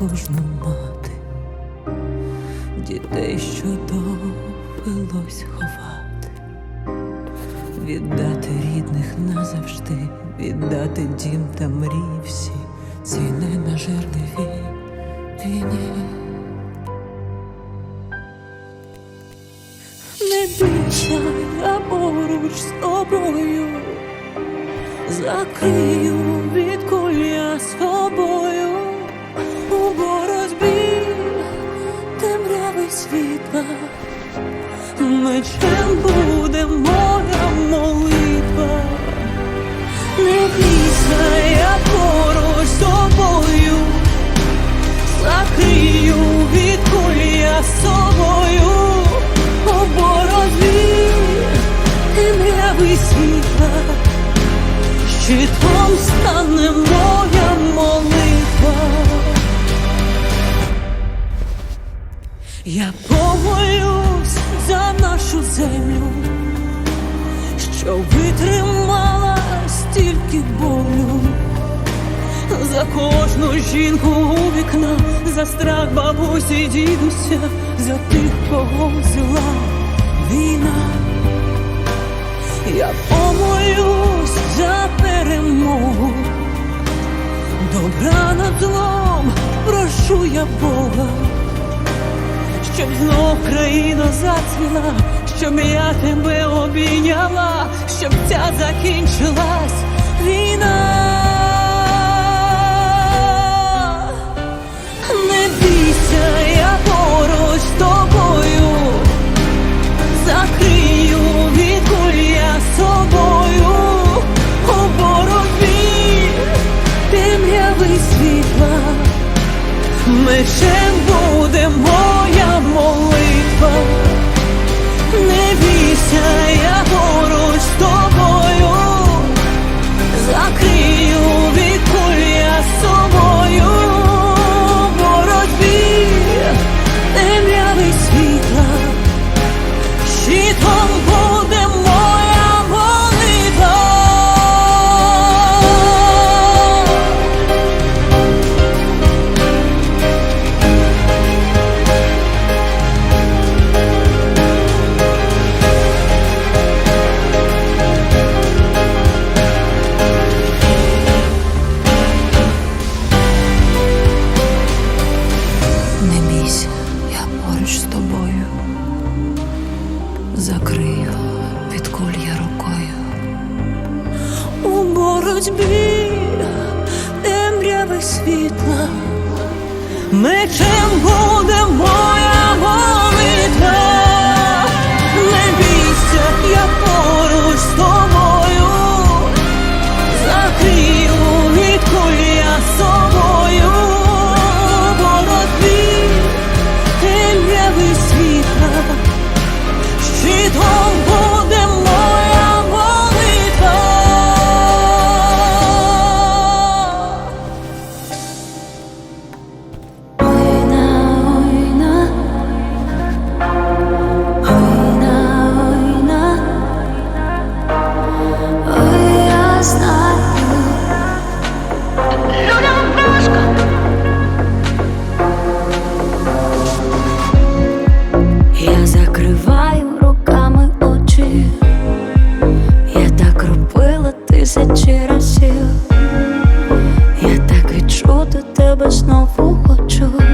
кожну мати, дітей, що довелось ховати, віддати рідних назавжди, віддати дім та мрії всі, цій на вій, війні. Не більше я поруч з тобою, закрию від коля собою. молитва, мечем буде моя молитва, не пісня. за кожну жінку у вікна, за страх бабусі, дідуся, за тих, кого взяла війна. Я помолюсь за перемогу, добра над злом прошу я Бога, щоб знов країна зацвіла, щоб я тебе обійняла, щоб ця закінчилась війна. вікна мечем голова. тисячі разів, я так відчути тебе знову хочу.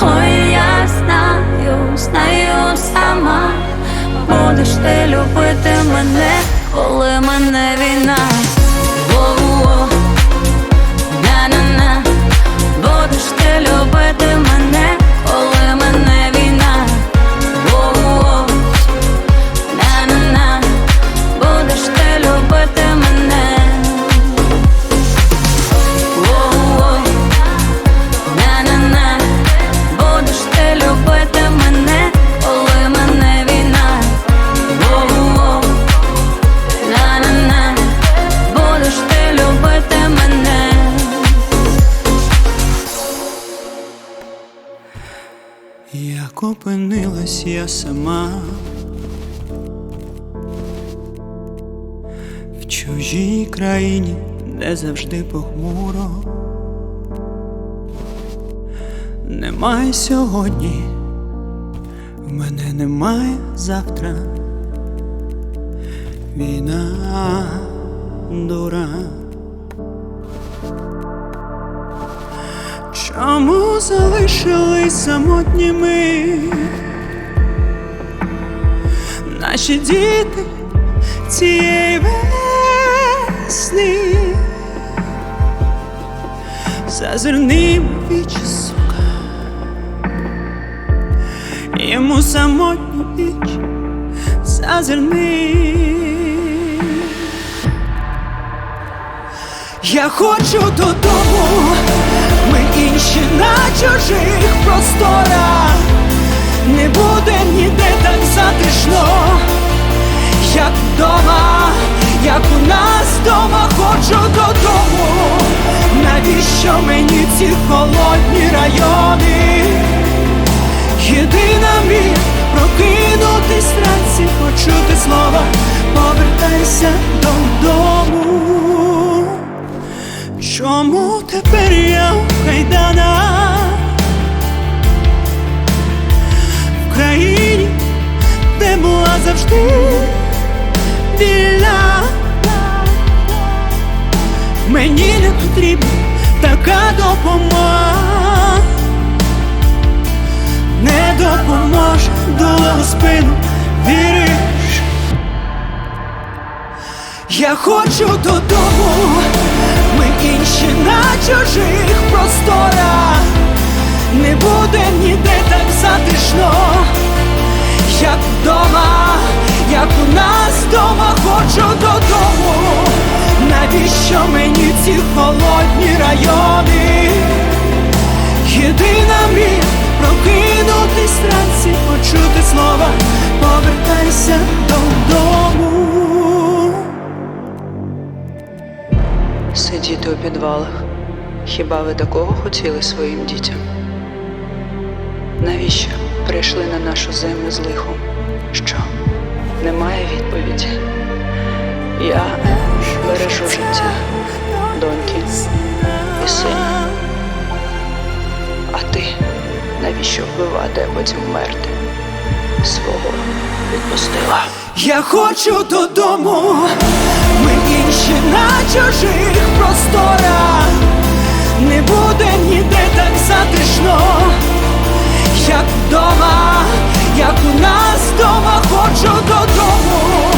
Ой, я знаю, знаю сама, будеш ти любити мене, коли мене війна. Воу-воу. На-на-на, будеш ти любити мене, сама в чужій країні, де завжди похмуро. Немає сьогодні, в мене немає завтра. Війна дура. Чому залишились самотніми наші діти цієї весни? Зазирни в вічі, сука, йому самотню віч, зазирни. Я хочу додому, ми інші на чужих просторах, не буде ніде так затишно, як вдома, як у нас вдома, хочу додому. Навіщо мені ці холодні райони? Єдина мрія прокинутись вранці, почути слова, повертайся додому. Чому тепер я в кайданах в країні, де була завжди Мені не потрібна така допомога, не допоможе у спину, віриш? Я хочу додому, ми інші на чужих просторах, не буде ніде так затишно, як вдома, як у нас вдома, хочу додому. Навіщо мені ці холодні райони? Єдина мрія прокинутись вранці, почути слова, повертайся додому. Сидіти у підвалах. Хіба ви такого хотіли своїм дітям? Навіщо прийшли на нашу землю з лихом? Що? Немає відповіді. Я бережу життя доньки і сина. А ти навіщо вбивати, а потім вмерти? Свого відпустила. Я хочу додому, ми інші на чужих просторах, не буде ніде так затишно, як вдома, як у нас вдома, хочу додому.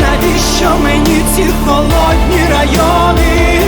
Навіщо мені ці холодні райони?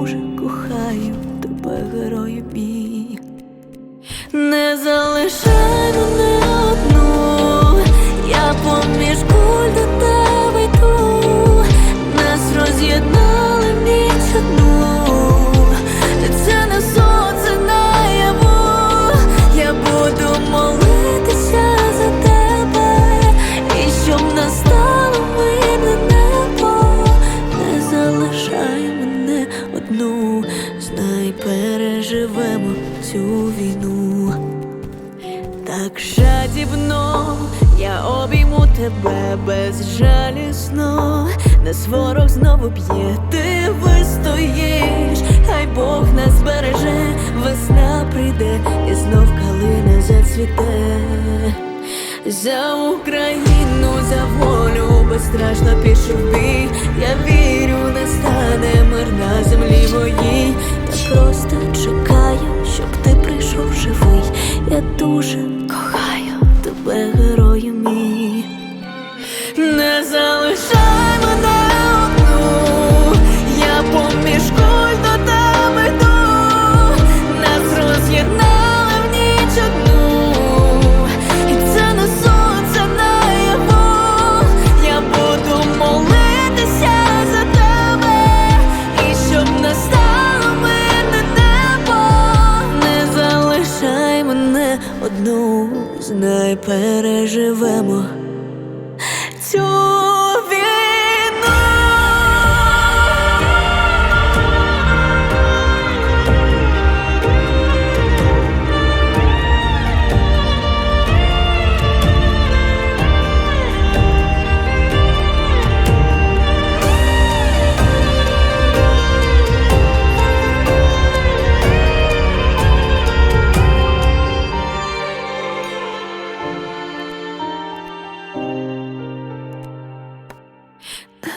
зацвіте. За Україну, за волю безстрашно пішов бій. Я вірю, настане мир на землі моїй. Я просто чекаю, щоб ти прийшов живий. Я дуже кохаю тебе, герою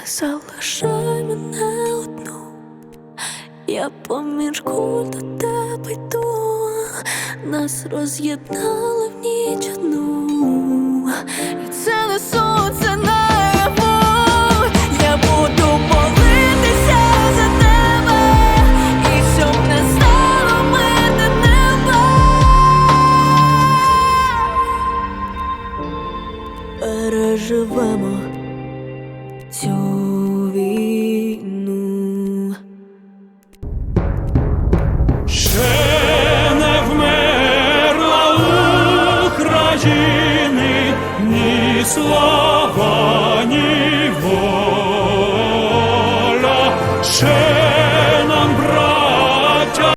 залишай мене одну, я поміж куль до тебе йду, нас роз'єднали в ніч одну, і це не сон, це. Я буду молитися за тебе, і щоб не стало мене неба. Переживемо